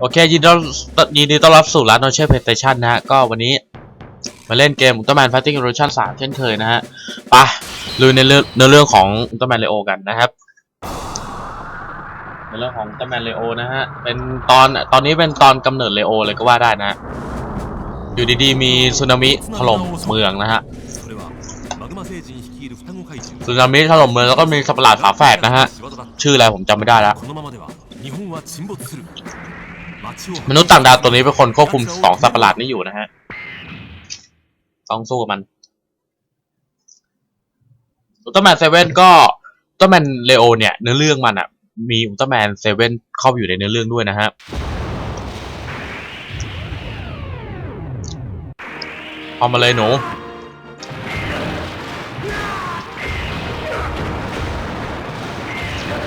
โอเคยินดีต้อนยินดีต้อนรับสู่ร้านโนเชียลเพลย์สเตชันนะฮะ ก็วันนี้มาเล่นเกมอุลตร้าแมนฟาติ้งโรชั่นสามเช่นเคยนะฮะปะลุยในเรื่องในเรื่องของอุลตร้าแมนเลโอกันนะครับ ในเรื่องของอุลตร้าแมนเลโอนะฮะ เป็นตอนตอนนี้เป็นตอนกำเนิดเลโอเลยก็ว่าได้นะ อยู่ดีๆ มีสึนามิถล่มเมืองนะฮะสึนามิถล่มเมืองแล้วก็มีสัปหลาดฝาแฝดนะฮะ ชื่ออะไรผมจำไม่ได้แล้ว มนุษย์ต่างดาวตัวนี้เป็นคนควบคุมสองสัตว์ประหลาดนี้อยู่นะฮะ ต้องสู้กับมันอุลตร้าแมนเซเว่นก็อุลตร้าแมนเลโอเนี่ยเนื้อเรื่องมันอะ มีอุลตร้าแมนเซเว่นเข้าอยู่ในเนื้อเรื่องด้วยนะฮะเอามาเลยหนู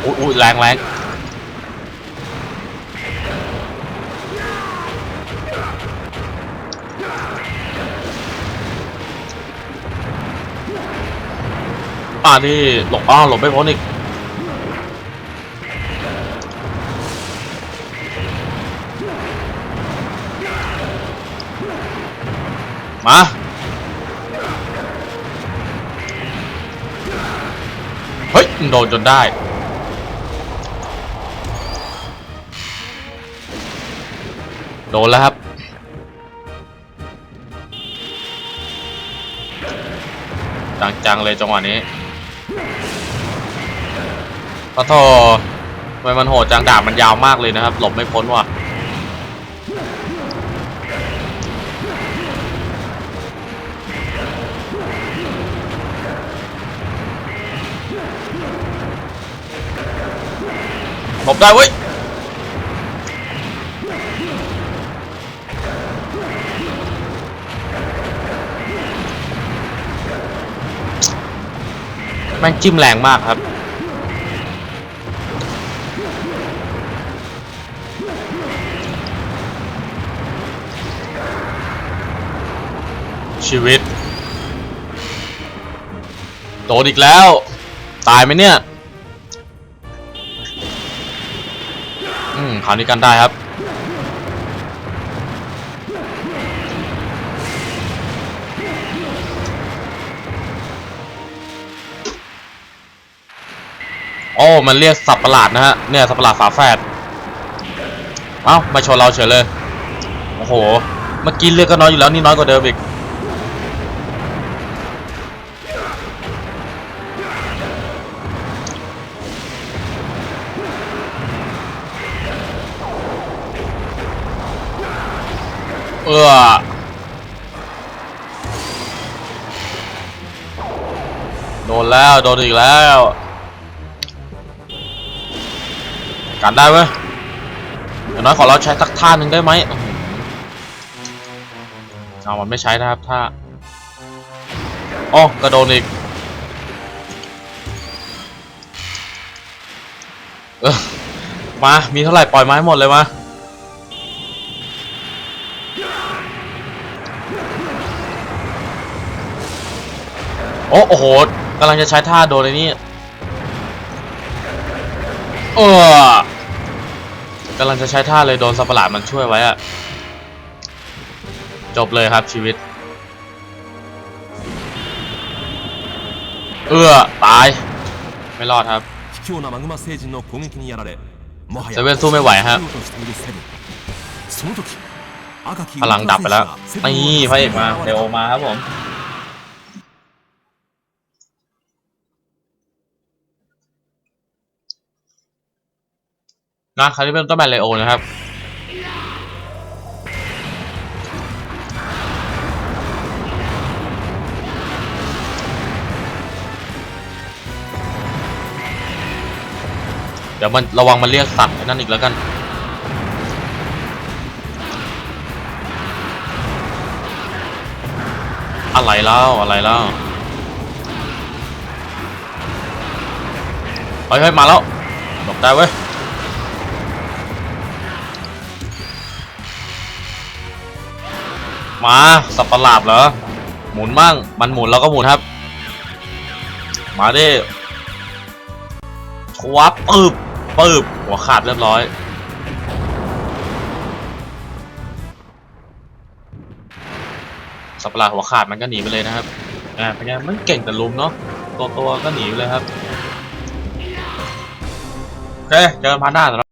อุ้ยแรงแรง ป่าที่หลบอ้อหลบไม่พ้นอีกมาเฮ้ยโดนจนได้โดนแล้วครับ จังๆเลยจังหวะนี้ ขอทษทำไมมันโหดจังดาบมันยาวมากเลยนะครับ หลบไม่พ้นว่ะหลบได้เว้ยแม่งจิ้มแรงมากครับ ชีวิต โดนอีกแล้ว ตายไหมเนี่ย อืมคราวนี้กันได้ครับ โอ้ มันเรียกสับประหลาดนะฮะ เนี่ย สับประหลาดฝาแฝด เอ้า มาชนเราเฉยเลย โอ้โห เมื่อกี้เลือดก็น้อยอยู่แล้ว นี่น้อยกว่าเดิมอีก เออโดนแล้ว โดนอีกแล้ว กันได้เว้ยอย่างน้อยขอเราใช้สักท่าหนึ่งได้ไหมเอามันไม่ใช้นะครับท่าอ๋อกระโดนอีกเออมา มีเท่าไหร่ปล่อยไม้หมดเลยมา โอ้โหกำลังจะใช้ท่าโดนเลยนี่เออกำลังจะใช้ท่าเลยโดนสัปหลาดมันช่วยไว้อะจบเลยครับชีวิต เออตาย ไม่รอดครับเซเว่นสู้ไม่ไหวฮะพลังดับไปแล้วนี่พระเอกมาเดโอมาครับผม นะคราวนี้เป็นต้นแมนเลโอนะครับเดี๋ยวมันระวังมันเรียกสัตว์นั่นอีกแล้วกัน อะไรเล่าอะไรเล่าเฮ้ยเฮ้ยมาแล้วหลบได้เว้ย มาสับประหลาดเหรอ หมุนบ้าง มันหมุนแล้วก็หมุนครับ มาดิควับปืบปืบหัวขาดเรียบร้อยสับประหลาดหัวขาดมันก็หนีไปเลยนะครับ อ่าเป็นไงมันเก่งแต่ลุมเนาะ ตัวตัวก็หนีไปเลยครับ โอเค เจอพาร์หน้าสำหรั